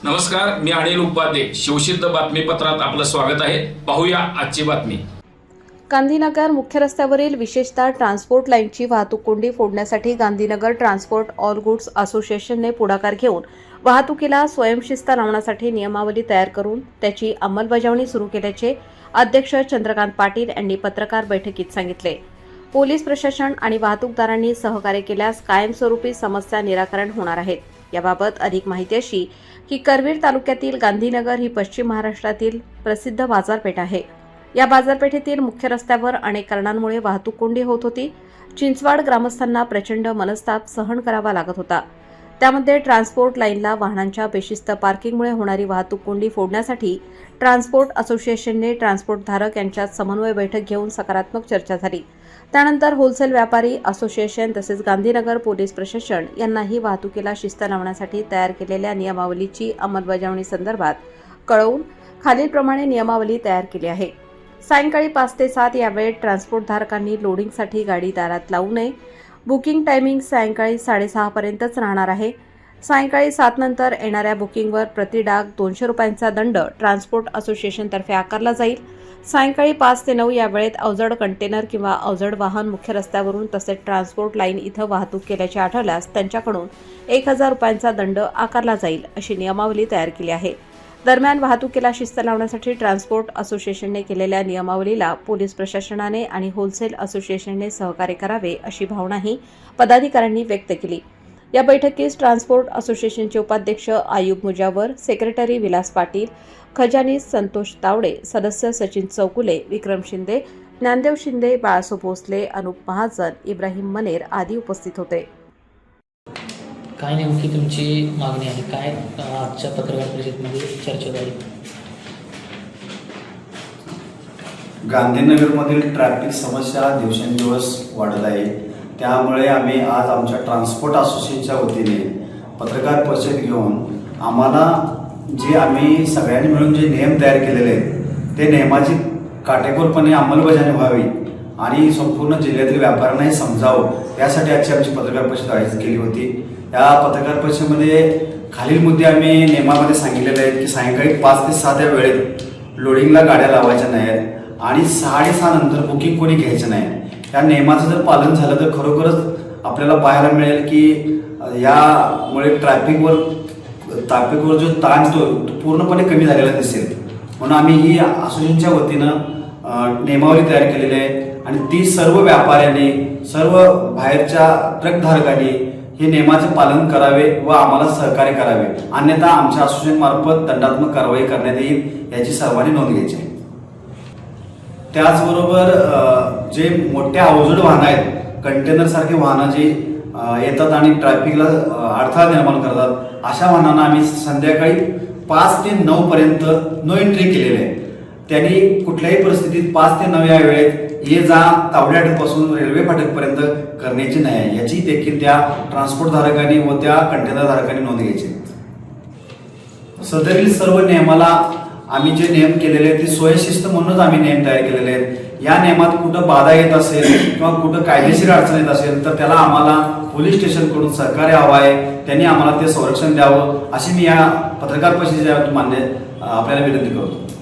नमस्कार मी अनिल उपाध्ये. शिवसिद्ध बातमीपत्रात आपलं स्वागत आहे. पाहूया आजची बातमी. गांधीनगर मुख्य रस्त्यावरील विशेषतः ट्रान्सपोर्ट लाईनची वाहतूक कोंडी फोडण्यासाठी गांधीनगर ट्रान्सपोर्ट ऑल गुड्स असोसिएशनने पुढाकार घेऊन वाहतुकीला स्वयंशिस्त लावण्यासाठी नियमावली तयार करून त्याची अंमलबजावणी सुरू केल्याचे अध्यक्ष चंद्रकांत पाटील यांनी पत्रकार बैठकीत सांगितले. पोलीस प्रशासन आणि वाहतूकदारांनी सहकार्य केल्यास कायमस्वरूपी समस्या निराकरण होणार आहेत. याबाबत अधिक माहिती अशी की करवीर तालुक्यातील गांधीनगर ही पश्चिम महाराष्ट्रातील प्रसिद्ध बाजारपेठ आहे. या बाजारपेठेतील मुख्य रस्त्यावर अनेक कारणांमुळे वाहतूक कोंडी होत होती. चिंचवाड ग्रामस्थांना प्रचंड मनस्ताप सहन करावा लागत होता. त्यामध्ये ट्रान्सपोर्ट लाईनला वाहनांच्या बेशिस्त पार्किंगमुळे होणारी वाहतूक कोंडी फोडण्यासाठी ट्रान्सपोर्ट असोसिएशनने ट्रान्सपोर्टधारक यांच्यात समन्वय बैठक घेऊन सकारात्मक चर्चा झाली. त्यानंतर होलसेल व्यापारी असोसिएशन तसेच गांधीनगर पोलीस प्रशासन यांनाही वाहतुकीला शिस्त लावण्यासाठी तयार केलेल्या नियमावलीची अंमलबजावणी संदर्भात कळवून खालीलप्रमाणे नियमावली तयार केली आहे. सायंकाळी पाच ते सात या वेळेत ट्रान्सपोर्टधारकांनी लोडिंगसाठी गाडी दारात लावू नये. बुकिंग टायमिंग सायंकाळी साडेसहापर्यंतच राहणार आहे. सायंकाळी सात नंतर येणाऱ्या बुकिंगवर प्रति डाग दोनशे रुपयांचा दंड ट्रान्सपोर्ट असोसिएशनतर्फे आकारला जाईल. सायंकाळी पाच ते नऊ या वेळेत अवजड कंटेनर किंवा अवजड वाहन मुख्य रस्त्यावरून तसेच ट्रान्सपोर्ट लाईन इथं वाहतूक केल्याचे आढळल्यास त्यांच्याकडून एक हजार रुपयांचा दंड आकारला जाईल अशी नियमावली तयार केली आहे. दरम्यान वाहतुकीला शिस्त लावण्यासाठी ट्रान्सपोर्ट असोसिएशनने केलेल्या नियमावलीला पोलीस प्रशासनाने आणि होलसेल असोसिएशनने सहकार्य करावे अशी भावनाही पदाधिकाऱ्यांनी व्यक्त केली. या बैठकीस ट्रान्सपोर्ट असोसिएशनचे उपाध्यक्ष आयुब मुजावर सेक्रेटरी विलास पाटील खजानी संतोष तावडे सदस्य सचिन चौकुले विक्रम शिंदे ज्ञानदेव शिंदे बाळासो भोसले अनुप महाजन इब्राहिम मनेर आदी उपस्थित होते. काय नेमकी तुमची मागणी आहे? काय आजच्या पत्रकार परिषदेमध्ये चर्चा झाली गांधीनगरमधील ट्रॅफिक समस्या दिवसेंदिवस वाढत आहे. त्यामुळे आम्ही आज आमच्या ट्रान्सपोर्ट असोसिएशनच्या वतीने पत्रकार परिषद घेऊन आम्हाला जे आम्ही सगळ्यांनी मिळून जे नियम तयार केलेले आहेत ते नियमाची काटेकोरपणे अंमलबजावणी व्हावी आणि संपूर्ण जिल्ह्यातील व्यापाऱ्यांनाही समजावं यासाठी आजची आमची पत्रकार परिषद आयोजित केली होती. या पत्रकार परिषदेमध्ये खालील मुद्दे आम्ही नियमामध्ये सांगितलेले आहेत की सायंकाळी पाच ते सात या वेळेत लोडिंगला गाड्या लावायच्या नाहीत आणि साडेसहा नंतर बुकिंग कोणी घ्यायचं नाही. या नियमाचं जर पालन झालं तर खरोखरच आपल्याला पाहायला मिळेल की यामुळे ट्रॅफिकवर ट्रॅफिकवर जो ताण तो तो पूर्णपणे कमी झालेला दिसेल. म्हणून आम्ही ही असोसिएशनच्या वतीनं नियमावली तयार केलेली आहे आणि ती सर्व व्यापाऱ्यांनी सर्व बाहेरच्या ट्रकधारकांनी हे नियमाचे पालन करावे व आम्हाला सहकार्य करावे. अन्यथा आमच्या असोसिएशनमार्फत दंडात्मक कारवाई करण्यात येईल याची सर्वांनी नोंद घ्यायची आहे. त्याचबरोबर जे मोठ्या अवजड वाहनं आहेत कंटेनरसारखे वाहनं जी येतात आणि ट्रॅफिकला अडथळा निर्माण करतात अशा वाहनांना आम्ही संध्याकाळी पाच ते नऊपर्यंत नो एंट्री केलेली आहे. त्यांनी कुठल्याही परिस्थितीत पाच ते नव्या वेळेत ये जा तावड्यापासून रेल्वे फाटकपर्यंत करण्याची नाही. आहे याची देखील त्या ट्रान्सपोर्ट धारकांनी व त्या कंटेनर धारकांनी नोंद घ्यायची. सदरील सर्व नियमाला आम्ही जे नियम केलेले आहेत ते स्वयंशिस्त म्हणूनच आम्ही नियम तयार केलेले आहेत. या नियमात कुठं बाधा येत असेल किंवा कुठं कायदेशीर अडचण येत असेल तर त्याला आम्हाला पोलीस स्टेशनकडून सहकार्य हवं आहे. त्यांनी आम्हाला ते संरक्षण द्यावं अशी मी या पत्रकार परिषदेच्या मान्य आपल्याला विनंती करतो.